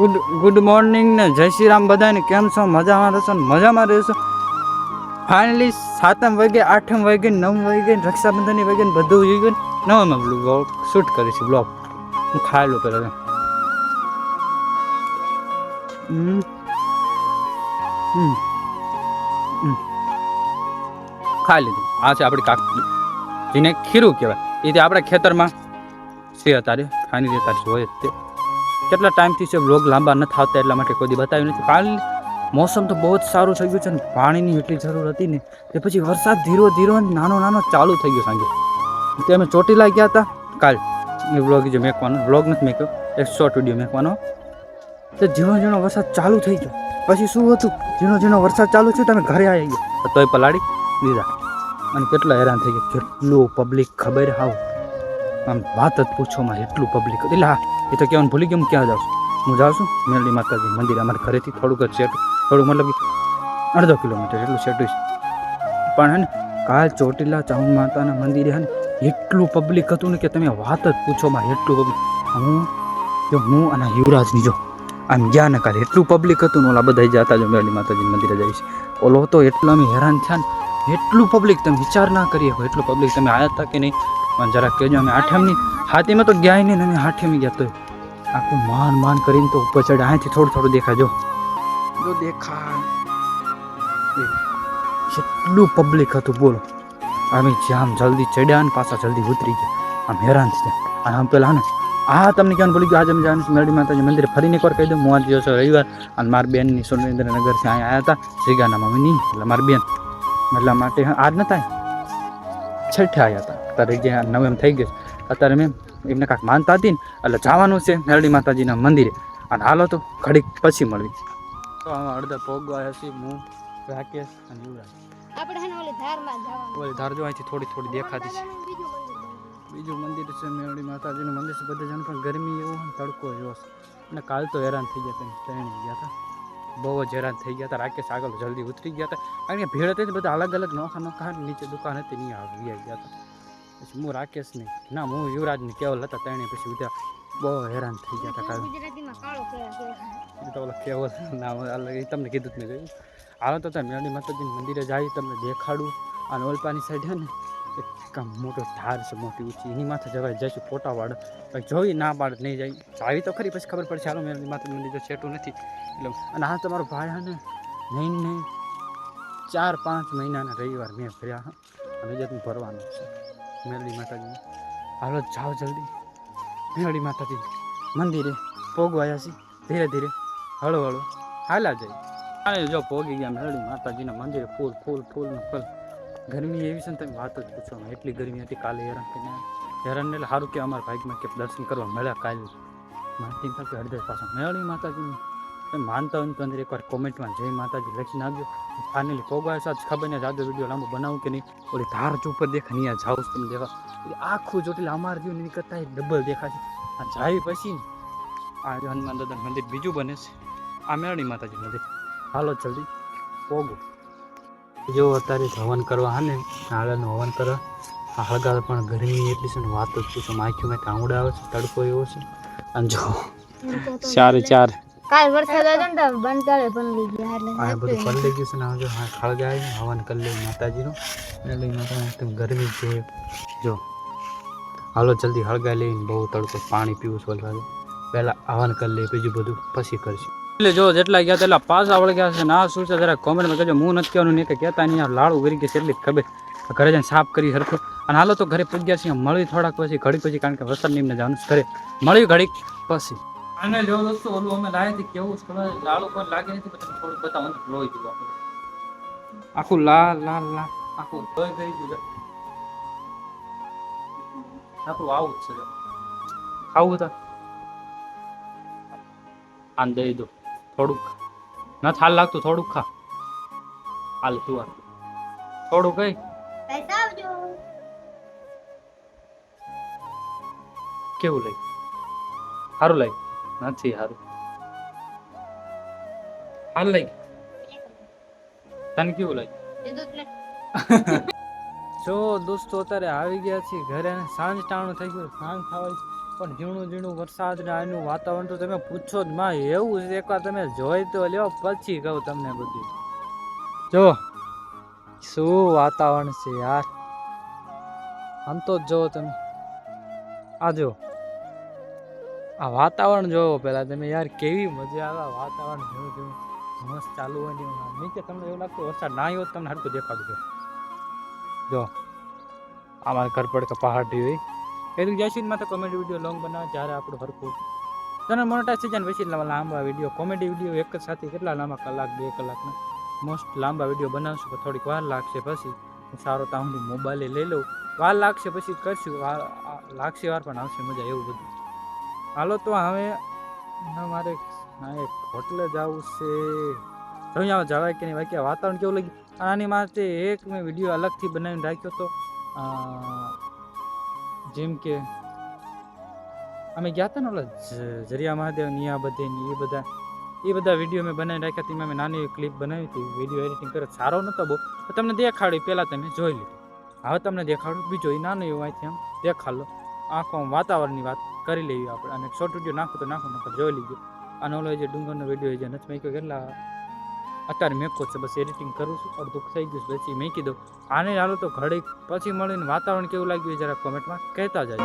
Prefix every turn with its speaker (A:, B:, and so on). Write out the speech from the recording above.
A: Good good morning ને જય શ્રી રામ બધાને કેમ છો? મજામાં રહેશો મજામાં રહેશો? ફાઇનલી સાતમ વાગે, આઠમ વાગે નવ વાગે રક્ષાબંધનની વાગે બધું ઉઈ ગયું નવામાં બ્લોગ શૂટ કરીશું બ્લોગ હું ખાઈ લઉં પહેલાં. ખાઈ લીધું. આ છે આપણી કાકી, જેને ખીરું કહેવાય. એ તે આપણા ખેતરમાં. છે અત્યારે. ફાઇનલી અત્યારે હોય તે. કેટલા ટાઈમથી છે, વ્લોગ લાંબા નથી આવતા એટલા માટે કોઈ બતાવ્યું નથી. કાલ મોસમ તો બહુ જ સારું થઈ ગયું છે ને, પાણીની એટલી જરૂર હતી ને તે પછી વરસાદ ધીરો ધીરો નાનો નાનો ચાલુ થઈ ગયો સાંજે. તે અમે ચોટીલા ગયા હતા. કાલ એ વ્લોગ જે મેકવાનો, વ્લોગ નથી મેક્યો, એક શોર્ટ વીડિયો મેકવાનો. તો ઝીણો ઝીણો વરસાદ ચાલુ થઈ ગયો. પછી શું હતું? ઝીણો ઝીણો વરસાદ ચાલુ થયો તમે ઘરે આવી ગયા. તોય પલાળી દીધા અને કેટલા હેરાન થઈ ગયા. કેટલું પબ્લિક ખબર હાવ આમ વાત જ પૂછોમાં એટલું પબ્લિક એટલે હા એ તો કહેવાનું ભૂલી ગયું ક્યાં જાઉં? હું જાઉં છું મેરડી માતાજી મંદિર, અમારા ઘરેથી થોડુંક જ સેટ થોડુંક મતલબ અડધો કિલોમીટર એટલું સેટું છે પણ હે ને, કાલ ચોટીલા ચાઉન માતાના મંદિરે હે ને, એટલું પબ્લિક હતું ને કે તમે વાત જ પૂછોમાં એટલું પબ્લિક હું, જો હું અને યુવરાજની જો, આમ ગયા ને કાલે એટલું પબ્લિક હતું ને, ઓલા બધા જતા જો મેરડી માતાજી મંદિરે જાય છે. ઓલો તો એટલો અમે હેરાન થયા ને, એટલું પબ્લિક તમે વિચાર ના કરીએ એટલું પબ્લિક તમે આવ્યા હતા કે નહીં? પણ જરા કહેજો અમે આઠમની હાથીમાં તો ગયા નહીં ને અમે આઠમી ગયા તો આખું માન માન કરીને તો ઉપર ચડે અહીંથી થોડું થોડું દેખાજો. જો દેખાય. એ કેટલું પબ્લિક હતું બોલો. અમે જામ જલ્દી ચડ્યા ને પાછા જલ્દી ઉતરી ગયા. આમ હેરાન થઈ ગયા અને આમ પેલા ને આ તમને કહેવાનું ભૂલી ગયું. આજે અમે જવાનું મેરડી માતાજી મંદિરે. ફરીને એકવાર કહી દઉં હું આજ દિવસ રવિવાર. અને મારી બેનની સુરેન્દ્રનગરથી અહીંયા આવ્યા હતા. શ્રીગાના મમ્મીની એટલે મારી બેન. એટલા માટે આજ નતા છઠ્ઠે આવ્યા હતા. અત્યારે જે નવ એમ થઈ ગયું અત્યારે મેં એમને કાંઈક માનતા હતી ને એટલે જવાનું છે મેરડી માતાજીના મંદિરે. અને હાલો તો ઘડીક પછી મળવી તો આમાં અડધા પોગવા હશે હું રાકેશ અને યુવરાજ.
B: આપણે ઓલી ધારમાં જવાનું.
A: ઓલી ધારજો અહીંથી થોડી થોડી દેખાતી છે.
B: બીજું મંદિર
A: છે મેરડી માતાજીનું મંદિર છે બધા જણ પણ ગરમી એવો તડકો એવો છે. અને કાલ તો હેરાન થઈ ગયા ટ્રેન ગયા હતા. બહુ જ હેરાન થઈ ગયા હતા. રાકેશ આગળ જલ્દી ઉતરી ગયા હતા. કારણ કે ભીડ હતી બધા અલગ અલગ નોખા નોખા નીચે દુકાન હતી નહીં આવી ગયા હતા. પછી હું રાકેશ નહીં ના હું યુવરાજ ને કેવલ હતા તેણે પછી ઉઠ્યા બહુ હેરાન થઈ ગયા હતા કાલ તો ઓલા કેવલ ના અલગ તમને કીધું જ જોયું? હાલો તો ત્યાં મેળી માતાજીના મંદિરે જાય તમને દેખાડું. અને ઓલપાની સાઈડ છે ને એક આમ મોટો ધાર છે મોટી ઊંચી એની માથે જવાય જઈશું ફોટા વાળ પછી જોઈ ના પાડ નહીં જાય. આવી તો ખરી પછી ખબર પડશે હાલો મેળી માતા મંદિર જો છેટું નથી. એટલે અને આ તમારો ભાઈ હા ને નહીં નહીં ચાર પાંચ મહિનાના રવિવાર મેં ફર્યા હા. અને જે તું ભરવાનું છે. મેરડી માતાજી. હાલો જાઓ જલ્દી. મેરડી માતાજી, મંદિરે પોગવાયા છે ધીરે ધીરે. હળો હળો. હાલા જાય. અને જો પોગી ગયા મેરડી માતાજીના મંદિરે ફૂલ ફૂલ ફૂલ ફૂલ ગરમી એવી છે ને તમે વાત જ પૂછો એટલી ગરમી હતી કાલે હેરાન થઈને હેરાન એટલે સારું કે અમારા ભાઈમાં કે દર્શન કરવા મળ્યા કાલે. માતાજી પાસે પાછા મેરડી માતાજીની તમે માનતા હોય તો અંદર એકવાર કોમેન્ટમાં જય માતાજી લખીને આવ્યો ફાઇનલી પોગવાય સાથે ખબર ને જાદુ વીડિયો લાંબો બનાવું કે નહીં. ઓલી ધાર ઉપર દેખા નહીં આ જાઉં તમે દેવા. એ આખું ચોટીલ અમારા જીવન નીકળતા કરતા ડબલ દેખાશે આ જાય પછી આ હનુમાન દાદા મંદિર બીજું બને છે. આ મેરડી માતાજી મંદિર. હાલો જલ્દી. પોગો. જો અત્યારે હવન કરવા હા ને નાળાનું હવન કરવા. આ હળગાર પણ ગરમી એટલી છે ને વાત જ પૂછો. માખ્યું મેં કાંવડા આવે છે તડકો એવો છે. અને જો ચારે ચાર.
B: કાલ વરસાદ આવ્યો ને તો બંધારે પલળી ગયા એટલે
A: આ બધું પલળી ગયું છે ને આવજો હા ખળગાય હવન કરી લે માતાજીનું. મેરડી માતા એકદમ ગરમી છે. જો હાલો જલ્દી હળગાઈ લઈને બહુ તડકો પાણી પીવું છું વલસાડ પહેલાં હવન કરી લે બીજું બધું પછી કરશું. એટલે જો જેટલા ગયા તેટલા પાછા વળગ્યા છે ના શું છે જરા કોમેન્ટમાં કહેજો. હું નથી કહેવાનું નહીં કે કહેતા નહીં. લાડુ કરી ગઈ છે એટલી ખબર. ઘરે જઈને સાફ કરી સરખો. અને હાલો તો ઘરે પૂગ્યા છીએ મળી થોડાક પછી ઘડીક પછી કારણ કે વરસાદ નિમને જવાનું ઘરે. મળ્યું ઘડીક પછી. આને જો દોસ્તો ઓલું અમે લાયા હતી કેવું છે ખબર? લાડુ પર લાગે નથી પણ થોડું બતાવો લોહી દીધું આપણે. આખું લાલ લાલ લાલ. આખું લોહી ગઈ ગયું. આખું આવું જ છે. ખાવું તો આને દઈ દો. થોડુંક. ન થાલ લાગતું થોડુંક ખા. હાલ તું આ થોડું કઈ કેવું લઈ? સારું લઈ. નથી સારું હાલ લઈ તને કેવું લાગ્યું? જો દોસ્તો અત્યારે આવી ગયા છીએ ઘરે સાંજ ટાણું થઈ ગયું સાંજ થવા પણ ઝીણું ઝીણું વરસાદ ને આનું વાતાવરણ તો તમે પૂછો જ માં એવું છે એકવાર તમે જોઈ તો લ્યો પછી કહું તમને બધું. જો શું વાતાવરણ છે યાર. આમ તો જ જોવો તમે. આ જો. આ વાતાવરણ જોવો પેલા તમે યાર, કેવી મજા આવે વાતાવરણ જેવું જેવું મસ્ત ચાલુ હોય નીચે તમને એવું લાગતું વરસાદ ના આવ્યો તમને હરકું દેખાડું છે જો અમારા ઘર પડકે પહાડી હોય. કીધું જયશીનમાં તો કોમેડી વીડિયો લોંગ બનાવે, જ્યારે આપણું હરખું. તને મોટા જાય પછી લાંબા વીડિયો કોમેડી વીડિયો એક જ સાથે કેટલા લાંબા? કલાક, બે કલાકના મોસ્ટ લાંબા વીડિયો બનાવશું થોડીક વાર લાગશે પછી. સારો ત્યાં મોબાઈલે લઈ લઉં. વાર લાગશે પછી કરશું. વાર લાગશે વાર, પણ આવશે મજા, એવું બધું. હાલો તો હવે મારે એક હોટલે જવું છે. આવો જવાય કે નહીં? બાકી વાતાવરણ કેવું લાગ્યું? આની માટે એક મેં વીડિયો અલગથી બનાવીને રાખ્યો હતો જેમ કે અમે ગયા હતા ને ઓલા જરિયા મહાદેવ નિયા બધે એ બધા એ બધા વીડિયો મેં બનાવી રાખ્યા. હતી મેં નાની ક્લિપ બનાવી હતી. વીડિયો એડિટિંગ કરે સારો નહોતો બહુ તમને દેખાડ્યું, પહેલાં તમે જોઈ લીધું. હવે તમને દેખાડું. બીજો એ નાનો એવું અહીંથી આમ દેખાડલો આખો વાતાવરણની વાત કરી લેવી આપણે. અને શોર્ટ વીડિયો નાખો તો નાખો, નકર જોઈ લીજો. અને ઓલો જે ડુંગરનો વીડિયો જે નથી મેં કેટલા અત્યારે મેકો છે, બસ એડિટિંગ કરું છું. અડધું થઈ ગયું પછી મેં દઉં. આને હાલો તો ઘડી પછી મળીને વાતાવરણ કેવું લાગ્યું જરા કોમેન્ટમાં કહેતા જાય